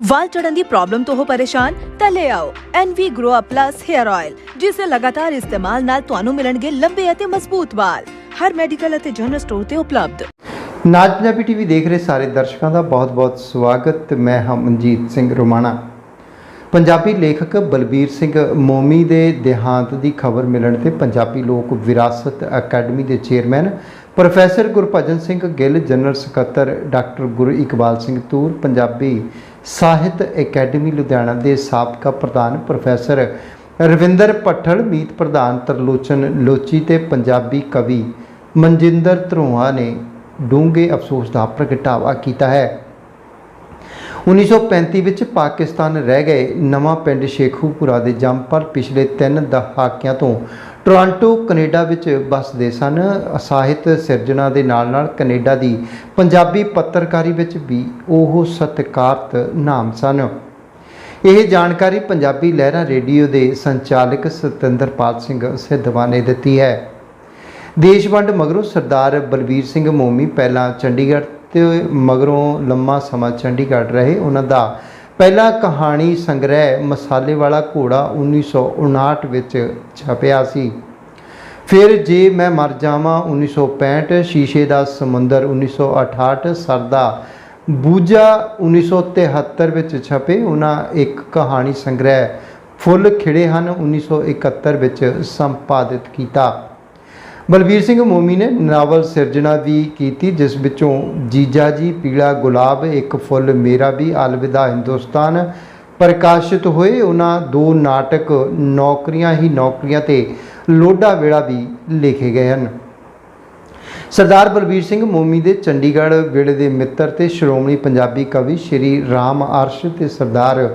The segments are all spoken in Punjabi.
ਵਾਲ ਝੜਨ ਦੀ ਪ੍ਰੋਬਲਮ ਤੋਂ ਹੋ ਪਰੇਸ਼ਾਨ, ਤਾਂ ਲੈ ਆਓ NV Grow Up Plus Hair Oil ਜਿਸ ਦੇ ਲਗਾਤਾਰ ਇਸਤੇਮਾਲ ਨਾਲ ਤੁਹਾਨੂੰ ਮਿਲਣਗੇ ਲੰਬੇ ਅਤੇ ਮਜ਼ਬੂਤ ਵਾਲ। ਹਰ ਮੈਡੀਕਲ ਅਤੇ ਜਨਰਲ ਸਟੋਰ ਤੇ ਉਪਲਬਧ। ਨਾਜ ਪੰਜਾਬੀ ਟੀਵੀ ਦੇਖ ਰਹੇ ਸਾਰੇ ਦਰਸ਼ਕਾਂ ਦਾ ਬਹੁਤ-ਬਹੁਤ ਸਵਾਗਤ। ਮੈਂ ਹਾਂ ਮਨਜੀਤ ਸਿੰਘ ਰੋਮਾਣਾ। ਪੰਜਾਬੀ ਲੇਖਕ ਬਲਬੀਰ ਸਿੰਘ ਮੋਮੀ ਦੇ ਦੇਹਾਂਤ ਦੀ ਖਬਰ ਮਿਲਣ ਤੇ ਪੰਜਾਬੀ ਲੋਕ ਵਿਰਾਸਤ ਅਕੈਡਮੀ ਦੇ chairman professor Gurbhajan Singh Gill, general ਸਕੱਤਰ ਡਾਕਟਰ ਗੁਰੂ ਇਕਬਾਲ ਸਿੰਘ ਤੂਰ, ਪੰਜਾਬੀ ਸਾਹਿਤ ਅਕੈਡਮੀ ਲੁਧਿਆਣਾ ਦੇ ਸਾਬਕਾ ਪ੍ਰਧਾਨ ਪ੍ਰੋਫੈਸਰ ਰਵਿੰਦਰ ਪੱਠਲ, ਮੀਤ ਪ੍ਰਧਾਨ ਤਰਲੋਚਨ ਲੋਚੀ ਤੇ ਪੰਜਾਬੀ ਕਵੀ ਮਨਜਿੰਦਰ ਧਰੋਆ ਨੇ ਡੂੰਘੇ ਅਫਸੋਸ ਦਾ ਪ੍ਰਗਟਾਵਾ ਕੀਤਾ ਹੈ। 1935 ਵਿੱਚ ਪਾਕਿਸਤਾਨ ਰਹਿ ਗਏ। ਨਵਾਂ ਪਿੰਡ ਸ਼ੇਖੂਪੁਰਾ ਦੇ ਜੰਮਪਲ ਪਿਛਲੇ 3 ਦਹਾਕਿਆਂ ਤੋਂ ਟੋਰਾਂਟੋ, ਕੈਨੇਡਾ ਵਿੱਚ ਵੱਸਦੇ ਸਨ। ਸਾਹਿਤ ਸਿਰਜਣਾ ਦੇ ਨਾਲ-ਨਾਲ ਕੈਨੇਡਾ ਦੀ ਪੰਜਾਬੀ ਪੱਤਰਕਾਰੀ ਵਿੱਚ ਵੀ ਉਹ ਸਤਿਕਾਰਤ ਨਾਮ ਸਨ। ਇਹ ਜਾਣਕਾਰੀ ਪੰਜਾਬੀ ਲਹਿਰਾਂ ਰੇਡੀਓ ਦੇ ਸੰਚਾਲਕ ਸਤਿੰਦਰਪਾਲ ਸਿੰਘ ਸਿੱਧਵਾਂ ਨੇ ਦਿੱਤੀ ਹੈ। ਦੇਸ਼ ਵੰਡ ਮਗਰੋਂ ਸਰਦਾਰ ਬਲਬੀਰ ਸਿੰਘ ਮੋਮੀ, ਪਹਿਲਾਂ ਚੰਡੀਗੜ੍ਹ ਤੇ ਮਗਰੋਂ ਲੰਮਾ ਸਮਾਂ ਚੰਡੀਗੜ੍ਹ ਰਹੇ ਉਹਨਾਂ ਦਾ ਪਹਿਲਾ ਕਹਾਣੀ ਸੰਗ੍ਰਹਿ ਮਸਾਲੇ ਵਾਲਾ ਘੋੜਾ 1959 ਵਿੱਚ ਛਪਿਆ ਸੀ। ਫਿਰ ਜੇ ਮੈਂ ਮਰ ਜਾਵਾਂ 1965 ਸ਼ੀਸ਼ੇ ਦਾ ਸਮੁੰਦਰ 1968 ਸਰਦਾ ਬੂਜਾ 1973 ਵਿੱਚ ਛਪੇ ਉਹਨਾਂ ਇੱਕ ਕਹਾਣੀ ਸੰਗ੍ਰਹਿ ਫੁੱਲ ਖਿੜੇ ਹਨ 1971 ਵਿੱਚ ਸੰਪਾਦਿਤ ਕੀਤਾ। ਬਲਬੀਰ ਸਿੰਘ ਮੋਮੀ ਨੇ ਨਾਵਲ ਸਿਰਜਣਾ ਵੀ ਕੀਤੀ, ਜਿਸ ਵਿੱਚੋਂ ਜੀਜਾ ਜੀ, ਪੀਲਾ ਗੁਲਾਬ, ਇੱਕ ਫੁੱਲ ਮੇਰਾ ਵੀ ਅਲਵਿਦਾ ਹਿੰਦੁਸਤਾਨ ਪ੍ਰਕਾਸ਼ਿਤ ਹੋਏ। ਉਹਨਾਂ ਦੋ ਨਾਟਕ ਨੌਕਰੀਆਂ ਹੀ ਨੌਕਰੀਆਂ ਤੇ ਲੋਡਾ ਵੇਲਾ ਵੀ ਲਿਖੇ ਗਏ ਹਨ। ਸਰਦਾਰ ਬਲਬੀਰ ਸਿੰਘ ਮੋਮੀ ਦੇ ਚੰਡੀਗੜ੍ਹ ਵੇਲੇ ਦੇ ਮਿੱਤਰ ਤੇ ਸ਼੍ਰੋਮਣੀ ਪੰਜਾਬੀ ਕਵੀ ਸ਼੍ਰੀ ਰਾਮ ਅਰਸ਼ ਤੇ ਸਰਦਾਰ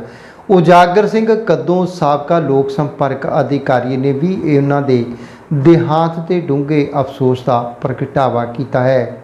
ਉਜਾਗਰ ਸਿੰਘ ਕੱਦੋਂ ਸਾਬਕਾ ਲੋਕ ਸੰਪਰਕ ਅਧਿਕਾਰੀ ਨੇ ਵੀ ਇਹਨਾਂ ਦੇ ਦੇਹਾਂਤ ਤੇ ਡੂੰਘੇ ਅਫਸੋਸ ਦਾ ਪ੍ਰਗਟਾਵਾ ਕੀਤਾ ਹੈ।